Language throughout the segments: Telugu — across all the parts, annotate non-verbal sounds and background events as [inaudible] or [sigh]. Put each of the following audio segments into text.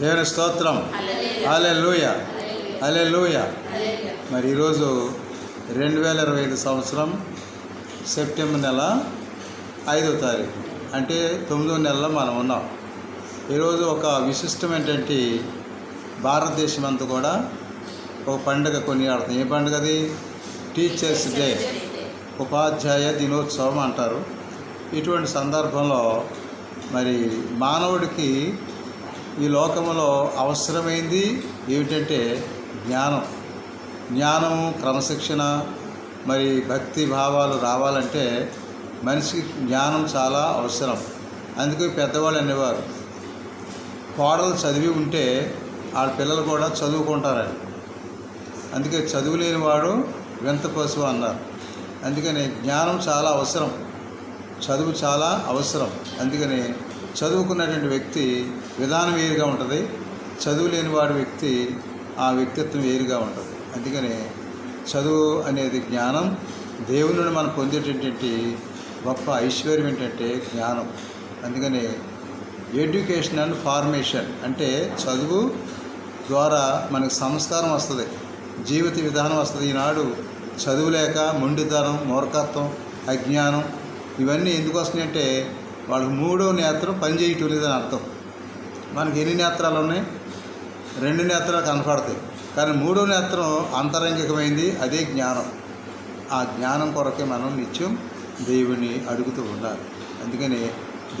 దేవుని స్తోత్రం. అలే లూయ అలే లూయ మరి ఈరోజు రెండు వేల ఇరవై ఐదు సంవత్సరం సెప్టెంబర్ నెల ఐదో తారీఖు. అంటే తొమ్మిదో నెలలో మనం ఉన్నాం. ఈరోజు ఒక విశిష్టమైనటువంటి భారతదేశం అంతా కూడా ఒక పండుగ కొనియాడుతుంది ఏ పండుగ అది? టీచర్స్ డే ఉపాధ్యాయ దినోత్సవం అంటారు. ఇటువంటి సందర్భంలో మరి మానవుడికి ఈ లోకంలో అవసరమైంది ఏమిటంటే జ్ఞానం. జ్ఞానము క్రమశిక్షణ మరి భక్తి భావాలు రావాలంటే మనిషికి జ్ఞానం చాలా అవసరం. అందుకే పెద్దవాళ్ళు అనేవారు కోడలు చదివి ఉంటే వాళ్ళ పిల్లలు కూడా చదువుకుంటారని. అందుకే చదువు లేనివాడు వింత పశువు అన్నారు. అందుకని జ్ఞానం చాలా అవసరం. చదువు చాలా అవసరం. అందుకని చదువుకున్నటువంటి వ్యక్తి విధానం వేరుగా ఉంటుంది చదువు లేని వాడి వ్యక్తి ఆ వ్యక్తిత్వం వేరుగా ఉంటుంది. అందుకని చదువు అనేది జ్ఞానం దేవుని నుండి మనం పొందేటటువంటి గొప్ప ఐశ్వర్యం ఏంటంటే జ్ఞానం. అందుకని ఎడ్యుకేషన్ అండ్ ఫార్మేషన్ అంటే చదువు ద్వారా మనకు సంస్కారం వస్తుంది జీవిత విధానం వస్తుంది. ఈనాడు చదువు లేక మొండితనం మూర్ఖత్వం అజ్ఞానం ఇవన్నీ ఎందుకు వస్తున్నాయంటే వాళ్ళకి మూడో నేత్రం పనిచేయటం లేదని అర్థం. మనకి ఎన్ని నేత్రాలు ఉన్నాయి? రెండు నేత్రాలు కనపడతాయి. కానీ మూడో నేత్రం అంతరంగికమైంది అదే జ్ఞానం. ఆ జ్ఞానం కొరకే మనం నిత్యం దేవుని అడుగుతూ ఉండాలి. అందుకని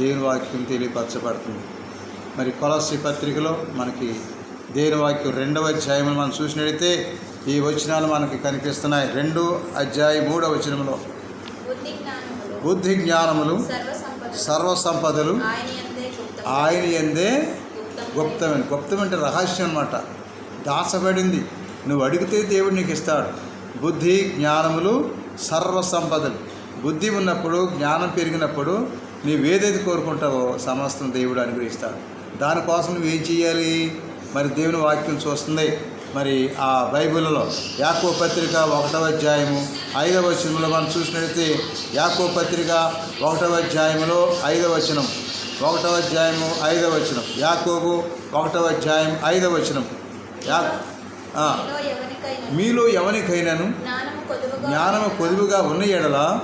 దేవుని వాక్యం తెలియపరచబడుతుంది. మరి కొలసి పత్రికలో మనకి దేవుని వాక్యం రెండవ అధ్యాయం మనం చూసినట్లయితే ఈ వచనాలు మనకి కనిపిస్తున్నాయి. రెండు అధ్యాయం మూడవ వచనంలో బుద్ధి జ్ఞానములు. సర్వ సంపదలు సర్వ సంపదలు ఆయన ఎందే గుప్తము. గుప్తమైన గుప్తం అంటే రహస్యం అనమాట దాచబడింది నువ్వు అడిగితే దేవుడు నీకు ఇస్తాడు. బుద్ధి జ్ఞానములు సర్వ సంపదలు. బుద్ధి ఉన్నప్పుడు జ్ఞానం పెరిగినప్పుడు నీవేదైతే కోరుకుంటావో సమస్తం దేవుడు అనుగ్రహిస్తాడు. దానికోసం నువ్వేం చేయాలి మరి దేవుని వాక్యం చూస్తుంది. మరి ఆ బైబిల్లో యాకో పత్రిక ఒకటవ అధ్యాయము ఐదవ వచనంలో మనం చూసినట్లయితే యాకో పత్రిక ఒకటవ అధ్యాయములో ఐదవ వచనం. ఒకటవ అధ్యాయము ఐదవ వచనం. యాకోబు ఒకటవ అధ్యాయం ఐదవ వచనం. యా మీలో ఎవరికైనా మీలో ఎవరికైనాను జ్ఞానము కొదువుగా ఉన్న ఎడల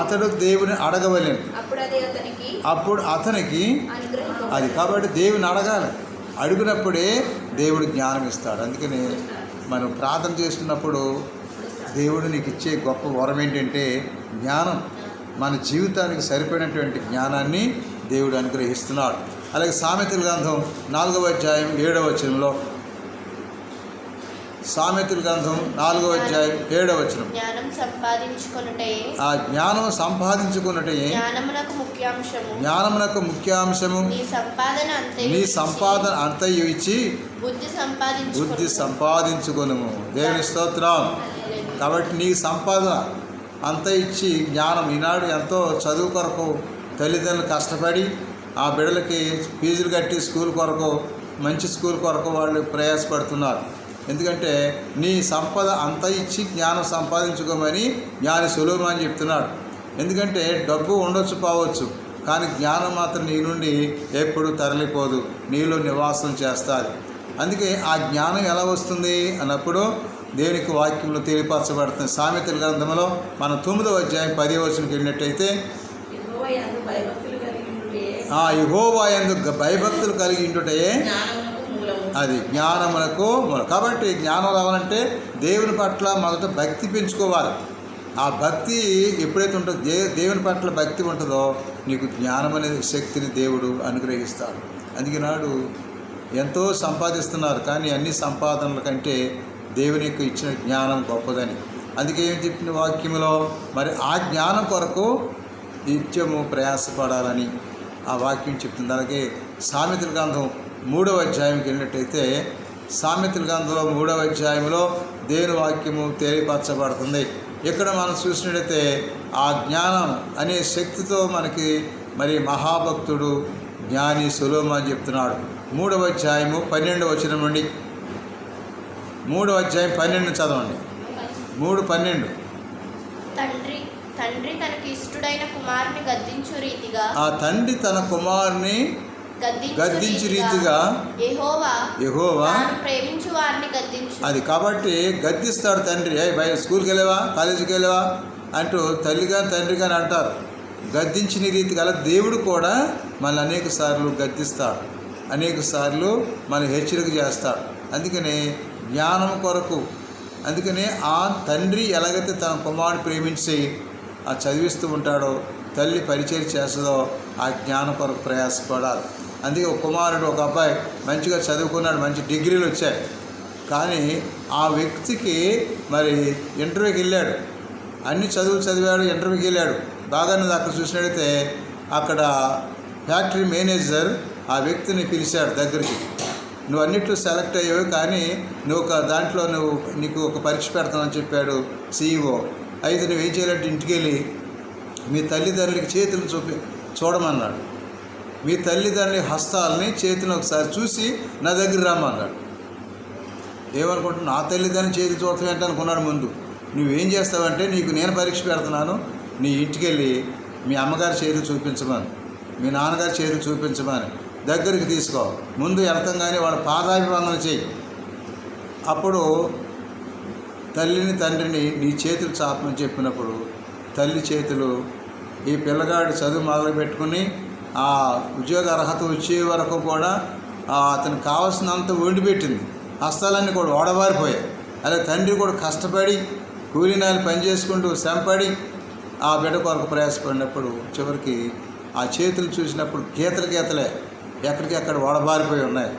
అతడు దేవుని అడగవలేను. అప్పుడు అతనికి. అది కాబట్టి దేవుని అడగాలి. అడిగినప్పుడే దేవుడు జ్ఞానం ఇస్తాడు అందుకని మనం ప్రార్థన చేస్తున్నప్పుడు దేవుడు నీకు ఇచ్చే గొప్ప వరం ఏంటంటే జ్ఞానం. మన జీవితానికి సరిపోయినటువంటి జ్ఞానాన్ని దేవుడు అనుగ్రహిస్తున్నాడు. అలాగే సామెతల గ్రంథం నాలుగవ అధ్యాయం ఏడవ వచనంలో సామెతల గ్రంథం నాలుగవ అధ్యాయం ఏడవ వచనం. జ్ఞానం ఆ జ్ఞానం సంపాదించుకున్నట్టే జ్ఞానమునకు ముఖ్యాంశము. జ్ఞానమునకు ముఖ్యాంశము. నీ సంపాదన అంతే నీ సంపాదన అంతయు ఇచ్చి బుద్ధి సంపాదించు బుద్ధి సంపాదించుకొను దేవుని స్తోత్రం. కాబట్టి నీ సంపాదన అంత ఇచ్చి జ్ఞానం ఈనాడు ఎంతో చదువు కొరకు తల్లిదండ్రులు కష్టపడి ఆ బిడ్డలకి ఫీజులు కట్టి స్కూల్ కొరకు మంచి స్కూల్ కొరకు వాళ్ళు ప్రయాసపడుతున్నారు. ఎందుకంటే నీ సంపద అంత ఇచ్చి జ్ఞానం సంపాదించుకోమని జ్ఞాని సులువు అని చెప్తున్నాడు. ఎందుకంటే డబ్బు ఉండొచ్చు పోవచ్చు. కానీ జ్ఞానం మాత్రం నీ నుండి ఎప్పుడు తరలిపోదు. నీలో నివాసం చేస్తుంది. అందుకే ఆ జ్ఞానం ఎలా వస్తుంది అన్నప్పుడు దేవునికి వాక్యంలో తెలియపరచబడుతుంది సామెతల గ్రంథంలో మన తొమ్మిదవ అధ్యాయం పది వచనంకి వెళ్ళినట్టయితే యుహోవా ఎందు భయభక్తులు కలిగి ఉండుటే అది జ్ఞానమునకు కాబట్టి జ్ఞానం రావాలంటే దేవుని పట్ల మొదట భక్తి పెంచుకోవాలి. ఆ భక్తి ఎప్పుడైతే ఉంటుందో దే దేవుని పట్ల భక్తి ఉంటుందో నీకు జ్ఞానం అనే శక్తిని దేవుడు అనుగ్రహిస్తాడు. అందుకే నాడు ఎంతో సంపాదిస్తున్నారు కానీ అన్ని సంపాదనల కంటే దేవుని యొక్క ఇచ్చిన జ్ఞానం గొప్పదని. అందుకే ఏం చెప్పిన వాక్యంలో మరి ఆ జ్ఞానం కొరకు నిత్యము ప్రయాసపడాలని ఆ వాక్యం చెప్తుంది. అలాగే సామెతల గ్రంథం మూడవ అధ్యాయంకి వెళ్ళినట్టయితే సామెతల గ్రంథంలో మూడవ అధ్యాయంలో దేవుని వాక్యము తెలియపరచబడుతుంది ఇక్కడ మనం చూసినట్టయితే ఆ జ్ఞానం అనే శక్తితో మనకి మరి మహాభక్తుడు జ్ఞాని సులోమ అని చెప్తున్నాడు. మూడవ అధ్యాయము పన్నెండు వచనం నుండి. మూడవ అధ్యాయం పన్నెండు చదవండి. మూడు పన్నెండు. తండ్రి తండ్రి తనకి ఇష్టుడైన కుమారుని గద్దించు రీతిగా ఆ తండ్రి తన కుమారుని గద్దించు రీతిగా యెహోవా ప్రేమించు వారిని గద్దించు. అది కాబట్టి గద్దిస్తాడు తండ్రి ఏ భయ స్కూల్కి వెళ్ళావా కాలేజీకి వెళ్ళావా అంటూ తల్లి కానీ తండ్రి కానీ అంటారు. గద్దించిన రీతి గల దేవుడు కూడా మనల్ని అనేక సార్లు గద్దిస్తాడు. అనేక సార్లు మన హెచ్చరిక చేస్తాడు. అందుకనే జ్ఞానం కొరకు అందుకనే ఆ తండ్రి ఎలాగైతే తన కుమారుడు ప్రేమించి ఆ చదివిస్తూ ఉంటాడో తల్లి పరిచయం చేస్తుందో ఆ జ్ఞానం కొరకు ప్రయాసపడాలి. అందుకే ఒక కుమారుడు ఒక అబ్బాయి మంచిగా చదువుకున్నాడు మంచి డిగ్రీలు వచ్చాయి. కానీ ఆ వ్యక్తికి మరి ఇంటర్వ్యూకి వెళ్ళాడు. అన్ని చదువులు చదివాడు ఇంటర్వ్యూకి వెళ్ళాడు. బాగానే అక్కడ చూసినట్టయితే అక్కడ ఫ్యాక్టరీ మేనేజర్ ఆ వ్యక్తిని పిలిచాడు దగ్గరికి. నువ్వు అన్నిట్లో సెలెక్ట్ అయ్యావు కానీ నువ్వు ఒక దాంట్లో నువ్వు నీకు ఒక పరీక్ష పెడతానని చెప్పాడు సీఈఓ అయితే నువ్వు ఏం చేయాలంటే ఇంటికి వెళ్ళి మీ తల్లిదండ్రులకి చేతులు చూపి చూడమన్నాడు. మీ తల్లిదండ్రి హస్తాలని చేతిని ఒకసారి చూసి నా దగ్గర రమ్మన్నాడు ఏమనుకుంటున్నా నా తల్లిదండ్రుల చేతి చూడటం ఏంటనుకున్నాడు ముందు. నువ్వేం చేస్తావంటే నీకు నేను పరీక్ష పెడుతున్నాను. నీ ఇంటికి వెళ్ళి మీ అమ్మగారి చేతులు చూపించమని. మీ నాన్నగారి చేతులు చూపించమని దగ్గరికి తీసుకో. ముందు వెళ్తంగానే వాళ్ళ పాదాభివందన చేయి. అప్పుడు తల్లిని తండ్రిని నీ చేతులు చాపమని చెప్పినప్పుడు తల్లి చేతులు ఈ పిల్లగాడు చదువు మొదలు పెట్టుకుని ఆ ఉద్యోగ అర్హత వచ్చే వరకు కూడా అతనికి కావాల్సినంత వండిపెట్టింది హస్తాలన్నీ కూడా ఓడబారిపోయాయి అలా తండ్రి కూడా కష్టపడి కూలినాలు పని చేసుకుంటూ శ్రమపడి ఆ బిడ్డ కొరకు ప్రయాసపడినప్పుడు చివరికి ఆ చేతులు చూసినప్పుడు గీతలు గీతలే ఎక్కడికెక్కడ ఓడబారిపోయి ఉన్నాయి.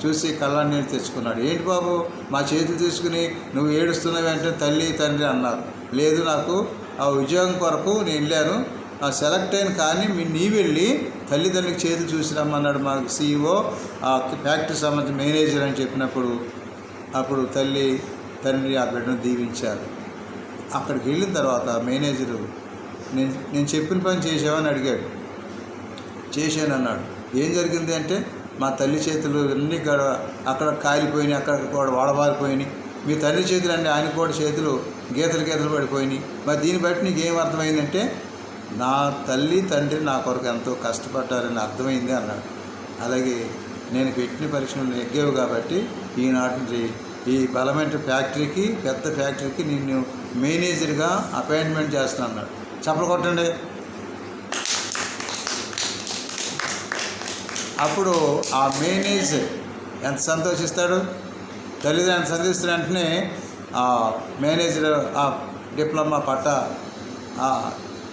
చూసి కళ్ళని నీళ్ళు తెచ్చుకున్నాడు. ఏంటి బాబు మా చేతులు తీసుకుని నువ్వు ఏడుస్తున్నావు అంటే తల్లి తండ్రి అన్నారు. లేదు నాకు ఆ ఉద్యోగం కొరకు నేను వెళ్ళాను. ఆ సెలెక్ట్ అయిన కానీ మీ నీ వెళ్ళి తల్లిదండ్రులకు చేతులు చూసి రమ్మన్నాడు మాకు సీఈఓ ఆ ఫ్యాక్టరీ సంబంధించిన మేనేజర్ అని చెప్పినప్పుడు అప్పుడు తల్లి తండ్రి ఆ బిడ్డను దీవించారు. అక్కడికి వెళ్ళిన తర్వాత మేనేజరు నేను నేను చెప్పిన పని చేసావని అడిగాడు. చేశాను అన్నాడు. ఏం జరిగింది అంటే మా తల్లి చేతులు అన్నీ అక్కడ కాలిపోయినాయి అక్కడ కూడా వాడబారిపోయినాయి. మీ తల్లి చేతులు అండి ఆయన కూడా చేతులు గీతలు గీతలు పడిపోయినాయి. మరి దీన్ని బట్టి నీకు ఏం అర్థమైందంటే నా తల్లి తండ్రి నా కొరకు ఎంతో కష్టపడ్డారని అర్థమైంది అన్నాడు. అలాగే నేను పెట్టిన పరీక్షలు నెగ్గేవు కాబట్టి ఈనాటి నుంచి ఈ బలమైన ఫ్యాక్టరీకి పెద్ద ఫ్యాక్టరీకి నిన్ను మేనేజర్గా అపాయింట్మెంట్ చేస్తాను అన్నాడు. చెప్పలు కొట్టండి. అప్పుడు ఆ మేనేజర్ ఎంత సంతోషిస్తాడు? తల్లిదండ్రులు సంతోషిస్తున్న వెంటనే ఆ మేనేజర్ ఆ డిప్లొమా పట్ట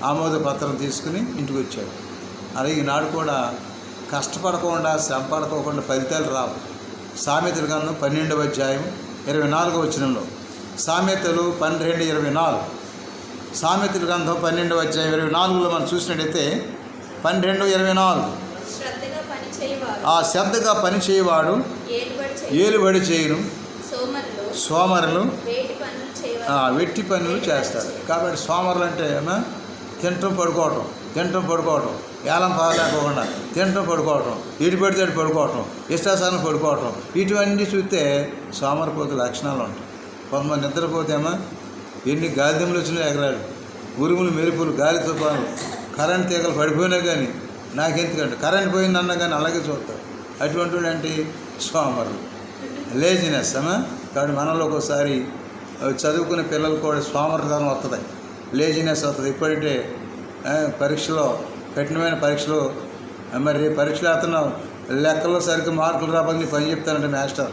ఆమోద పత్రం తీసుకుని ఇంటికి వచ్చాడు. అలాగే ఈనాడు కూడా కష్టపడకుండా శ్రమ పడుకోకుండా ఫలితాలు రావు. సామెతల గ్రంథం పన్నెండవ అధ్యాయం ఇరవై నాలుగో వచనంలో. సామెతలు పన్నెండు ఇరవై నాలుగు. సామెతల గ్రంథం పన్నెండవ అధ్యాయం ఇరవై నాలుగులో మనం చూసినట్టయితే పన్నెండు ఇరవై నాలుగు. శ్రద్ధగా పని చేయవాడు. ఆ శ్రద్ధగా పనిచేయవాడు ఏలుబడి చేయ ఏలుబడి చేయను. సోమరులు ఆ, వెట్టి పనులు చేస్తారు. కాబట్టి సోమరులు అంటే తినటం పడుకోవటం తినటం పడుకోవటం ఏలం పాలేకోకుండా తినటం పడుకోవటం ఇటు పెడితే పడుకోవటం ఇష్టాసానం పడుకోవటం ఇటువన్నీ చూస్తే సోమరిపోతే లక్షణాలు ఉంటాయి. కొంతమంది నిద్రపోతేమో ఎన్ని గాలిదెములు వచ్చినా ఎగరాడు ఉరుములు మెరుపులు గాలి తుఫాను కరెంట్ తీగలు పడిపోయినా కానీ నాకెందుకంటే కరెంట్ పోయిందన్నా కానీ అలాగే చూస్తారు. అటువంటి వాళ్ళు అంటే సోమరులు. లేజినెస్ అమ్మా కాబట్టి మనలోకి ఒకసారి చదువుకునే పిల్లలు కూడా సోమరితనం వస్తుంది లేజినెస్ వస్తుంది ఇప్పుడంటే పరీక్షలో కఠినమైన పరీక్షలు మరి పరీక్షలు అతను లెక్కల్లో సరిగ్గా మార్కులు రాబోదు పని చెప్తానంటే మాస్టర్.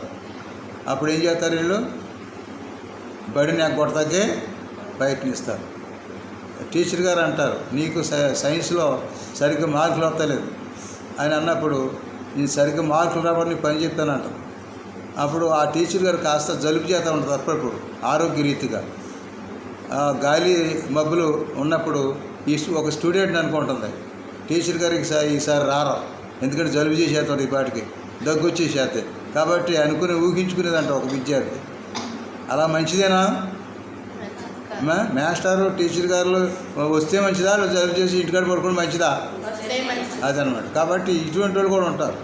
అప్పుడు ఏం చేస్తారు వీళ్ళు? బడి నాకు కొడతాకే ప్రయత్నిస్తారు. టీచర్ గారు అంటారు నీకు సై- సైన్స్లో సరిగ్గా మార్కులు వస్తలేదు. ఆయన అన్నప్పుడు నేను సరిగ్గా మార్కులు రాబట్టి పని పని చెప్తానంట. అప్పుడు ఆ టీచర్ గారు కాస్త జలుబు చేత ఉంటుంది అప్పుడప్పుడు ఆరోగ్య రీతిగా గాలి మబ్బులు ఉన్నప్పుడు ఈ ఒక స్టూడెంట్ అనుకుంటుంది. టీచర్ గారికి ఈసారి ఈసారి రారా. ఎందుకంటే జలుబు చేసేస్తాడు ఈ పాటికి. దగ్గు వచ్చేసేస్తే కాబట్టి అనుకుని ఊహించుకునేదంట ఒక విద్యార్థి. అలా మంచిదేనా? మాస్టారు టీచర్ గారు వస్తే మంచిదా? జలుబు చేసి ఇంటికాడ పడుకోవడం మంచిదా? అదనమాట కాబట్టి ఇటువంటి వాళ్ళు కూడా ఉంటారు.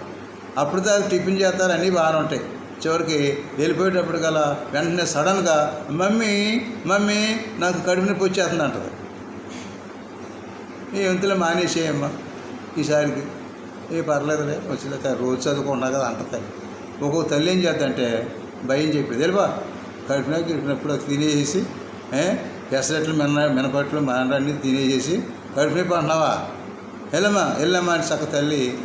అప్పుడు దాకా టిఫిన్ చేస్తారు అన్నీ బాగానే ఉంటాయి. చివరికి వెళ్ళిపోయేటప్పుడు గల వెంటనే సడన్గా మమ్మీ మమ్మీ నాకు కడుపు నొప్పి వచ్చేస్తుంది అంటది ఈ వంతులో మానేసేయమ్మా. ఈసారికి ఏ పర్లేదులే వచ్చిన రోజు చదువుకుంటా కదా అంటుంది ఒక్కొక్క తల్లి ఏం చేద్దంటే భయం చెప్పేది వెళ్ళిపా. కడుపు గిడిపినప్పుడు అది తినేసేసి పెసరట్లు మిన మినపట్లు మనన్నీ తినేసేసి కడుపు నొప్పి అంటున్నావా? వెళ్ళమ్మా వెళ్ళమ్మా అని చక్క తల్లి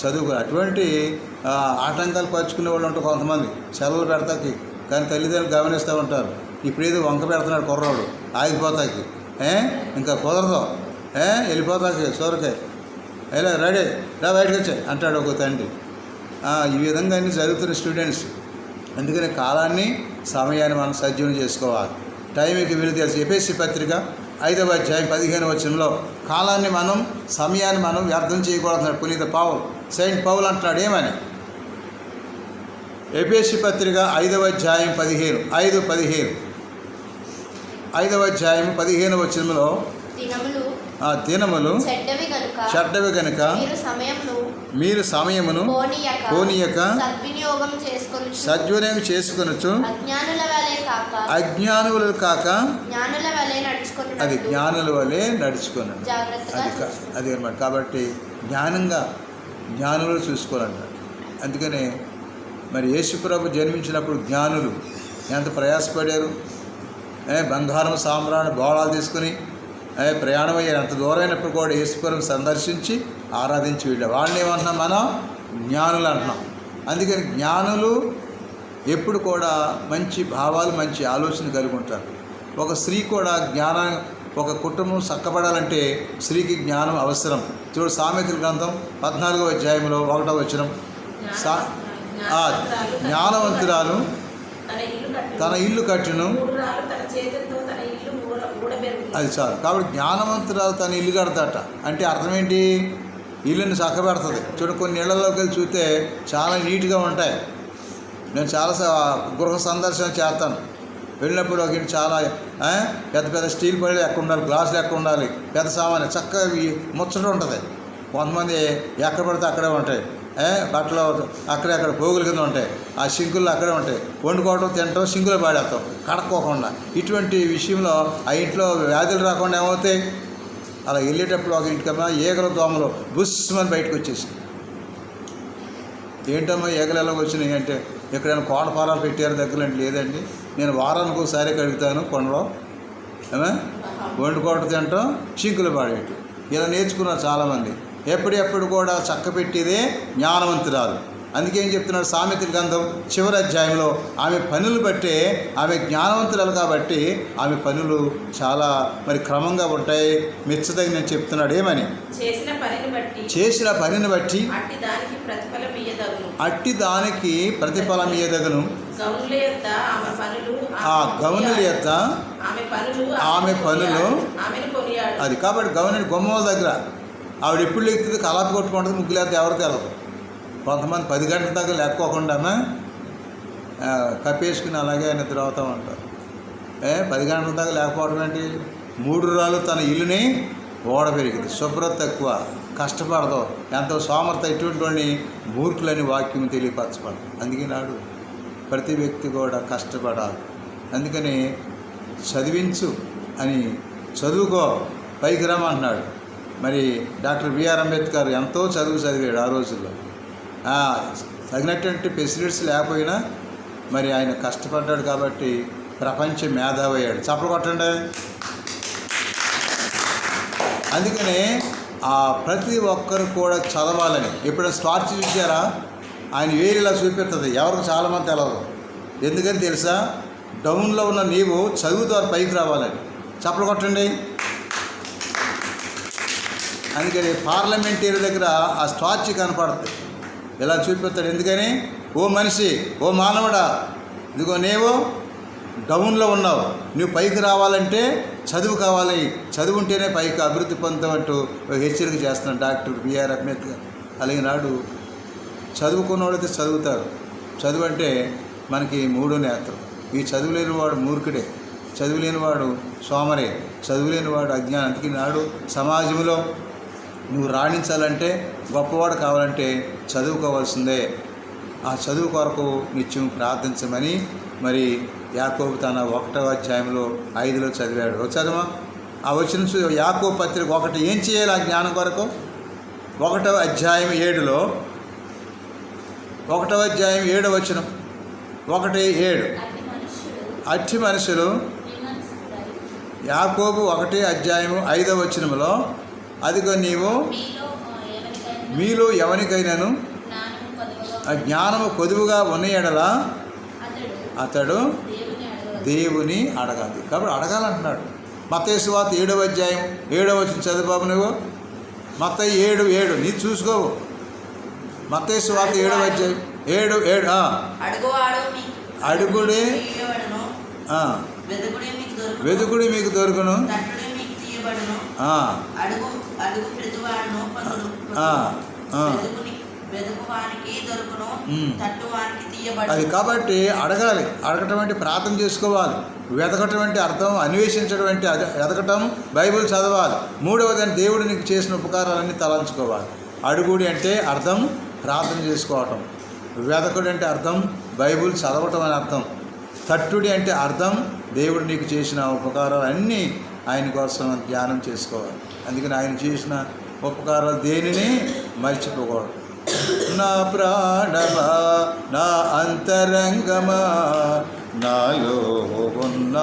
చదువుకో అటువంటి ఆటంకాలు పరుచుకునే వాళ్ళు ఉంటారు కొంతమంది. సెలవులు పెడతాకి కానీ తల్లిదండ్రులు గమనిస్తూ ఉంటారు. ఇప్పుడు ఏదో వంక పెడుతున్నాడు కుర్రాడు ఆగిపోతాకి. ఏ? ఇంకా కుదరదు. ఏ? వెళ్ళిపోతాకి సోరకాయ ఎలా? రెడీ. రా బయటకు వచ్చాయి అంటాడు ఒక తండ్రి. ఈ విధంగా అన్ని జరుగుతున్న స్టూడెంట్స్. అందుకని కాలాన్ని సమయాన్ని మనం సజ్జీవం చేసుకోవాలి. టైంకి వీలు తెలిసి ఎపిఎస్సి పత్రిక ఐదవ అధ్యాయం పదిహేను వచనంలో కాలాన్ని మనం సమయాన్ని మనం వ్యర్థం చేయకూడదు పునీత పావు సెయింట్ పౌల్ అంటున్నాడు ఏమని? ఎపిఎస్సి పత్రిక ఐదవ అధ్యాయం పదిహేను ఐదు పదిహేను. ఐదవ అధ్యాయం పదిహేను వచనంలో దినములు ఆ దినములు చెడ్డవి కనుక మీరు సమయమును పోనీయక సద్వినియోగం చేసుకొని చేసుకొనొచ్చు అజ్ఞానుల కాక అజ్ఞానులు కాక జ్ఞానుల వలె నడుచుకుని అది జ్ఞానుల వలె జాగ్రత్తగా అది అది అనమాట కాబట్టి జ్ఞానంగా జ్ఞానులు చూసుకోవాలన్నాడు అందుకనే మరి యేసుప్రభు జన్మించినప్పుడు జ్ఞానులు ఎంత ప్రయాసపడారు? బంగారం సామ్రాణి బోళాలు తీసుకుని ప్రయాణం అయ్యారు. అంత దూరమైనప్పుడు కూడా యేసుప్రభు సందర్శించి ఆరాధించి వెళ్ళారు. వాళ్ళని ఏమంటున్నాం మనం? జ్ఞానులు అంటున్నాం. అందుకని జ్ఞానులు ఎప్పుడు కూడా మంచి భావాలు మంచి ఆలోచన కలిగి ఉంటారు. ఒక స్త్రీ కూడా జ్ఞాన ఒక కుటుంబం చక్కబడాలంటే స్త్రీకి జ్ఞానం అవసరం. చూడు సామెతల గ్రంథం పద్నాలుగో అధ్యాయంలో ఒకటో వచనం. సా జ్ఞానవంతురాలు తన ఇల్లు తన ఇల్లు కట్టును. అది చాలు. కాబట్టి జ్ఞానవంతురాలు తన ఇల్లు కడతాట. అంటే అర్థం ఏంటి ఇల్లుని చక్కబెడుతుంది. చూడు కొన్ని ఇళ్ళలోకి వెళ్ళి చూస్తే చాలా నీట్గా ఉంటాయి. నేను చాలా స- గృహ సందర్శన చేస్తాను. వెళ్ళినప్పుడు ఒక ఇంటి చాలా పెద్ద పెద్ద స్టీల్ పళ్ళు ఎక్కడ ఉండాలి? గ్లాసులు ఎక్కడ ఉండాలి? పెద్ద సామాన్లు. చక్కగా ముచ్చట ఉంటుంది. కొంతమంది ఎక్కడ పడితే అక్కడే ఉంటాయి. బట్టలు అక్కడెక్కడ పోగుల కింద ఉంటాయి. ఆ సింకుల్లో అక్కడే ఉంటాయి. వండుకోవటం తినటం సింకులో పాడేస్తాం. కడక్కోకుండా. ఇటువంటి విషయంలో ఆ ఇంట్లో వ్యాధులు రాకుండా ఏమవుతాయి? అలా వెళ్ళేటప్పుడు ఒక ఇంటికమ్మా ఏగల దోమలు బుస్మని బయటకు వచ్చేసి ఏంటమ్మా ఏగలు ఎలా వచ్చినాయి అంటే ఎక్కడైనా కోడపారాలు పెట్టారు దగ్గర లేదండి. నేను వారానికి ఒకసారి కడుగుతాను కొండలో. ఏమే? వండుకోవడం తింటాం చింకులు పాడేట్టు ఇలా నేర్చుకున్నారు చాలామంది. ఎప్పుడెప్పుడు కూడా చక్క పెట్టేదే జ్ఞానవంతురాలు. అందుకే చెప్తున్నాడు సామెతల గ్రంథం చివరి అధ్యాయంలో ఆమె పనులు బట్టే ఆమె జ్ఞానవంతురాలు కాబట్టి ఆమె పనులు చాలా మరి క్రమంగా ఉంటాయి మెచ్చదగిన చెప్తున్నాడు. ఏమని? చేసిన పనిని బట్టి. చేసిన పనిని బట్టి. అట్టి దానికి ప్రతిఫలం ఇయ్యదగును. ఆ గౌనుల యొక్క ఆమె పనులు అది కాబట్టి గవర్నమెంట్ గుమ్మల దగ్గర ఆవిడ ఎప్పుడు లేకపోతే కలాపి కొట్టుకుంటుంది ముగ్గు లేకపోతే ఎవరు తెలదు కొంతమంది పది గంటల దాకా లేకపోకుండా కప్పేసుకుని అలాగే నిద్ర అవుతూ ఉంటారు. ఏ పది గంటల దాకా లేకపోవడం ఏంటి? మూడు రాళ్ళు తన ఇల్లుని ఓడ పెరిగింది శుభ్రత తక్కువ కష్టపడదు. ఎంతో సోమర్థ ఇటువంటి మూర్ఖులని వాక్యం తెలియపరచబడదు. అందుకే నాడు ప్రతి వ్యక్తి కూడా కష్టపడాలి. అందుకని చదివించు అని చదువుకో పైకి రమ్మంటున్నాడు. మరి డాక్టర్ బిఆర్ అంబేద్కర్ ఎంతో చదువు చదివాడు ఆ రోజుల్లో. తగినటువంటి ఫెసిలిటీస్ లేకపోయినా మరి ఆయన కష్టపడ్డాడు కాబట్టి ప్రపంచ మేధావి అయ్యాడు. చప్పలు కొట్టండి. అందుకనే ఆ ప్రతి ఒక్కరు కూడా చదవాలని. ఎప్పుడైనా స్టార్చ్ చూసారా ఆయన వేరేలా చూపిస్తుంది ఎవరికి చాలామంది తెలవదు. ఎందుకని తెలుసా? డౌన్లో ఉన్న నీవు చదువుతో పైకి రావాలని. చప్పలు కొట్టండి. అందుకని పార్లమెంటరీ దగ్గర ఆ స్టార్చ్ కనపడుతుంది ఇలా చూపిస్తాడు. ఎందుకని? ఓ మనిషి ఓ మానవుడా ఇదిగో నీవు డౌన్లో ఉన్నావు. నువ్వు పైకి రావాలంటే చదువు కావాలి. చదువు ఉంటేనే పైకి అభివృద్ధి పొందమంటూ ఒక హెచ్చరిక చేస్తున్నాడు డాక్టర్ బిఆర్ అంబేద్కర్ అలాగే నాడు చదువుకున్నవాడైతే చదువుతారు. చదువు అంటే మనకి మూడో నేత్రం. ఈ చదువు లేనివాడు మూర్ఖుడే. చదువు లేనివాడు సోమరే. చదువు లేనివాడు అజ్ఞానం. అందుకే నాడు సమాజంలో నువ్వు రాణించాలంటే గొప్పవాడు కావాలంటే చదువుకోవాల్సిందే. ఆ చదువు కొరకు నిత్యం ప్రార్థించమని మరి యాకోబు తన ఒకటవ అధ్యాయంలో ఐదులో చదివాడు. చదవా ఆ వచ్చిన యాకో పత్రిక ఒకటి ఏం చేయాలి ఆ జ్ఞానం కొరకు? ఒకటవ అధ్యాయం ఏడులో ఒకటవ అధ్యాయం ఏడు వచనం. ఒకటి ఏడు. అట్టి మనుషులు యాకోబు ఒకటి అధ్యాయము ఐదవ వచనములో అదిగో నీవు మీలో ఎవరికైనాను జ్ఞానము కొదవగా ఆ జ్ఞానము కొదువుగా ఉన్న ఎడల అతడు దేవుని అడగాలి. కాబట్టి అడగాలంటున్నాడు. మతేశ్వాత ఏడవ అధ్యాయం ఏడవ వచ్చిన చదువుబాబు నువ్వు. మత ఏడు ఏడు. నీ చూసుకోవు. మతేశ్వాత ఏడవ అధ్యాయం ఏడు ఏడు అడుగుడే. వెదుకుడే మీకు దొరుకును వెతుకుడి మీకు దొరుకును తట్టుడే మీకు తీయబడును ఆ. అడుగు అడుగు ప్రతివాడును అది కాబట్టి అడగాలి. అడగటం అంటే ప్రార్థన చేసుకోవాలి. వెతకటం అంటే అర్థం అన్వేషించడం అంటే అది వెతకటం బైబిల్ చదవాలి. మూడవది అంటే దేవుడు నీకు చేసిన ఉపకారాలన్నీ తలంచుకోవాలి. అడుగుడి అంటే అర్థం ప్రార్థన చేసుకోవటం. వెతకుడు అంటే అర్థం బైబిల్ చదవటం అని అర్థం. తట్టుడి అంటే అర్థం దేవుడు నీకు చేసిన ఉపకారాలు అన్నీ ఆయన కోసం ధ్యానం చేసుకోవాలి. అందుకని ఆయన చేసిన ఉపకారాలు దేనిని? మర్చిపోకూడదు. నా ప్రాణమా? నా అంతరంగమా? నాలో ఉన్నా?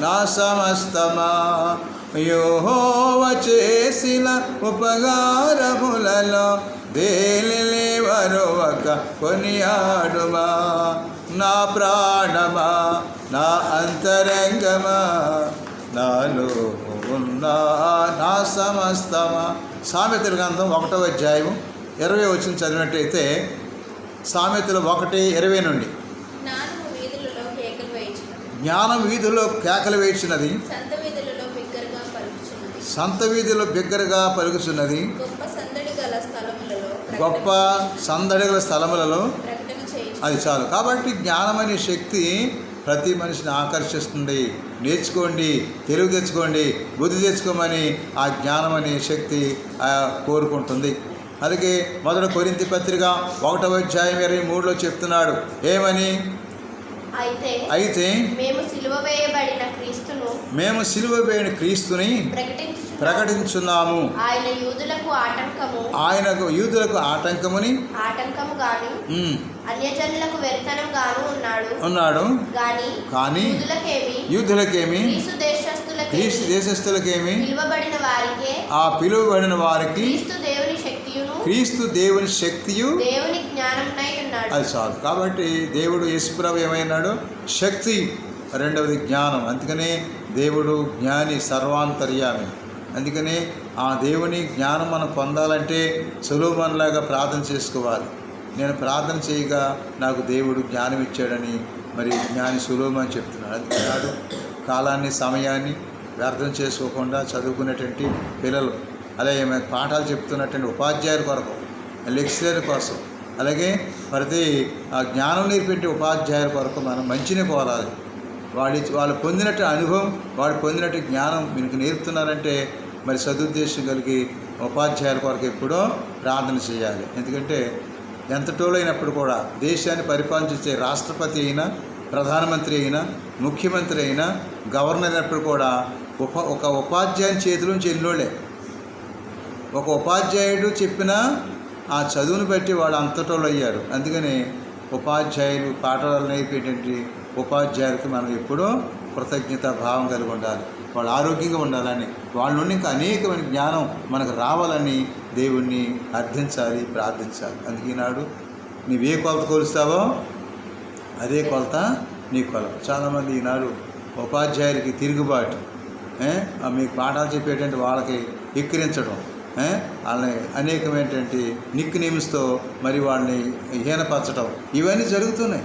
నా సమస్తమా? యోహోవ చేసిన ఉపకారములలో దేలిలే వరొక కొనియాడుమా? నా ప్రాణమా? నా అంతరంగమా? నాలో ఉన్న నా సమస్తమా. సామెతల గ్రంథం ఒకటో అధ్యాయం ఇరవై వచ్చిన చదివినట్టయితే సామెతలు ఒకటి ఇరవై నుండి. జ్ఞానము వీధులలో కేకలు వేయించినది జ్ఞానం వీధిలో కేకలు వేయించినది సంత వీధిలో బిగ్గరగా పలుకుచున్నది. గొప్ప సందడిగల స్థలములలో అది చాలు. కాబట్టి జ్ఞానం అనే శక్తి ప్రతి మనిషిని ఆకర్షిస్తుంది. నేర్చుకోండి తెలివి తెచ్చుకోండి బుద్ధి తెచ్చుకోమని ఆ జ్ఞానం అనే శక్తి కోరుకుంటుంది. అలాగే మొదట కొరింతి పత్రిక ఒకటవ అధ్యాయం ఇరవై మూడులో చెప్తున్నాడు. ఏమని? అయితే అయితే మేము సిలువ వేయబడిన క్రీస్తును మేము సిలువ వేయని క్రీస్తుని ప్రకటించు ప్రకటించున్నాము ఆయన యూదులకు ఆటంకము. ఆయనకు యూదులకు ఆటంకముని ఆటంకము గాను అన్యజనులకు వెరితనం గాను ఉన్నాడు. ఉన్నాడు. గాని కానీ యూదులకేమి? యూదులకేమి? క్రీస్తు దేశస్థులకేమి? క్రీస్తు దేశస్థులకేమి? పిలువబడిన వారికే ఆ పిలువబడిన వారికి క్రీస్తు దేవుని శక్తియును క్రీస్తు దేవుని శక్తియు దేవుని జ్ఞానంనై ఉన్నాడు అది చాలు. కాబట్టి దేవుడు యేసుప్రభు ఏమైనాడు? శక్తి రెండవది జ్ఞానం. అందుకనే దేవుడు జ్ఞాని సర్వాంతర్యామి. అందుకనే ఆ దేవుని జ్ఞానం మనం పొందాలంటే సులోభన్లాగా ప్రార్థన చేసుకోవాలి. నేను ప్రార్థన చేయగా నాకు దేవుడు జ్ఞానం ఇచ్చాడని మరి జ్ఞాని సులోభన్ చెప్తున్నాడు. అందుకన్నాడు కాలాన్ని సమయాన్ని వ్యర్థం చేసుకోకుండా చదువుకునేటువంటి పిల్లలు. అలాగే పాఠాలు చెప్తున్నటువంటి ఉపాధ్యాయుల కొరకు లెక్చరర్ కోసం అలాగే ప్రతి ఆ జ్ఞానం నేర్పించే ఉపాధ్యాయుల కొరకు మనం మంచిని కోరాలి వాడి వాళ్ళు పొందినట్టు అనుభవం వాడు పొందినట్టు జ్ఞానం మీకు నేర్పుతున్నారంటే మరి సదుద్దేశం కలిగి ఉపాధ్యాయుల కొరకు ఎప్పుడో ప్రార్థన చేయాలి. ఎందుకంటే ఎంత టోలైనప్పుడు కూడా దేశాన్ని పరిపాలించే రాష్ట్రపతి అయినా ప్రధానమంత్రి అయినా ముఖ్యమంత్రి అయినా గవర్నర్ అయినప్పుడు కూడా ఉప ఒక ఉపాధ్యాయుని చేతిలోంచి ఎన్నోళ్ళే. ఒక ఉపాధ్యాయుడు చెప్పిన ఆ చదువును బట్టి వాళ్ళు అంతటోళ్ళు అయ్యారు అందుకని ఉపాధ్యాయులు పాఠాలు నేర్పేటువంటి ఉపాధ్యాయులకి మనం ఎప్పుడూ కృతజ్ఞత భావం కలిగి ఉండాలి. వాళ్ళు ఆరోగ్యంగా ఉండాలని వాళ్ళ నుండి ఇంకా అనేకమైన జ్ఞానం మనకు రావాలని దేవుణ్ణి అర్థించాలి ప్రార్థించాలి. అందుకే నాడు నీవే ఏ కొలత కొలుస్తావో అదే కొలత నీ కొలత. చాలామంది ఈనాడు ఉపాధ్యాయులకి తిరుగుబాటు ఆ మీకు పాఠాలు చెప్పేటువంటి వాళ్ళకి ఎక్కిరించడం వాళ్ళని అనేకమైనటువంటి నిక్ నేమ్స్తో మరి వాళ్ళని హీనపరచడం ఇవన్నీ జరుగుతున్నాయి.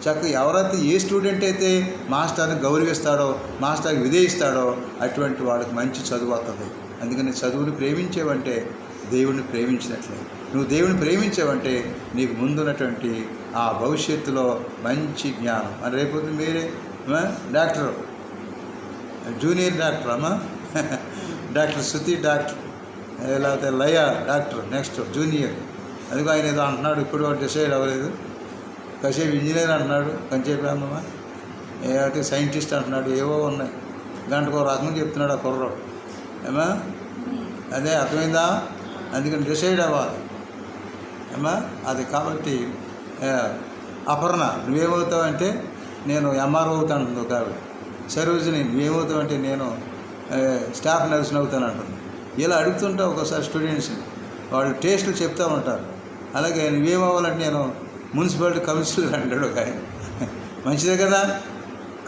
చక్కగా ఎవరైతే ఏ స్టూడెంట్ అయితే మాస్టర్ని గౌరవిస్తాడో మాస్టర్కి విధేయిస్తాడో అటువంటి వాడికి మంచి చదువు వస్తుంది. అందుకని చదువుని ప్రేమించేవంటే దేవుడిని ప్రేమించినట్లే. నువ్వు దేవుని ప్రేమించావంటే నీకు ముందున్నటువంటి ఆ భవిష్యత్తులో మంచి జ్ఞానం. అని రేపు మీరే? [laughs] డాక్టర్. Junior doctor? అమ్మా డాక్టర్ శృతి డాక్టర్. లేకపోతే లయ డాక్టర్ నెక్స్ట్ జూనియర్. అదిగో ఆయన ఏదో అంటున్నాడు ఇప్పుడు డిసైడ్ అవ్వలేదు. కాసేపు ఇంజనీర్ అంటున్నాడు కంచేపు అమ్మమ్మ ఏ సైంటిస్ట్ అంటున్నాడు ఏవో ఉన్నాయి. గంటకు ఒక రకంగా చెప్తున్నాడు ఆ కుర్రాడు ఏమా అదే అర్థమైందా? అందుకని డిసైడ్ అవ్వాలి. ఏమా అది కాబట్టి అపర్ణ నువ్వేమవుతావంటే నేను ఎంఆర్ఓ అవుతాను కాబట్టి ఒక ఆవిడ. సరోజిని నువ్వేమవుతావంటే నేను స్టాఫ్ నర్సుని అవుతాను అంటుంది ఇలా అడుగుతుంటా ఒకసారి స్టూడెంట్స్ని వాళ్ళు టేస్టులు చెప్తూ ఉంటారు. అలాగే నువ్వేమవ్వాలంటే నేను మున్సిపాలిటీ కౌన్సిలర్ అంటాడు ఒక ఆయన. మంచిదే కదా?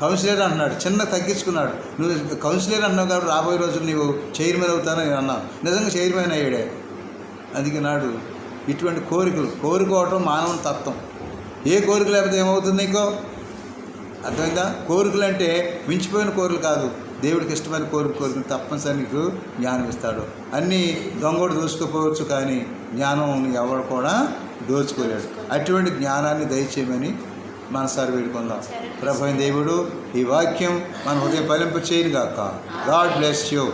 కౌన్సిలర్ అన్నాడు చిన్న తగ్గించుకున్నాడు. నువ్వు కౌన్సిలర్ అన్నావు కాబట్టి రాబోయే రోజులు నీవు చైర్మన్ అవుతానని నేను అన్నాను. నిజంగా చైర్మన్ అయ్యాడే. అందుకే నాడు ఇటువంటి కోరికలు కోరుకోవటం మానవుని తత్వం. ఏ కోరిక లేకపోతే ఏమవుతుంది నీకో? అర్థమైందా? కోరికలు అంటే మించిపోయిన కోరికలు కాదు. దేవుడికి ఇష్టమైన కోరిక కోరిక తప్పనిసరి నీకు జ్ఞానం ఇస్తాడు. అన్నీ దొంగోడు దోచుకోపోవచ్చు కానీ జ్ఞానం ఎవరు కూడా దోచుకోలేడు. అటువంటి జ్ఞానాన్ని దయచేయమని మనసారి వేడుకుందాం. ప్రభు దేవుడు ఈ వాక్యం మన హృదయం ఫలింపు చేయను గాక గాడ్ బ్లెస్ యూ.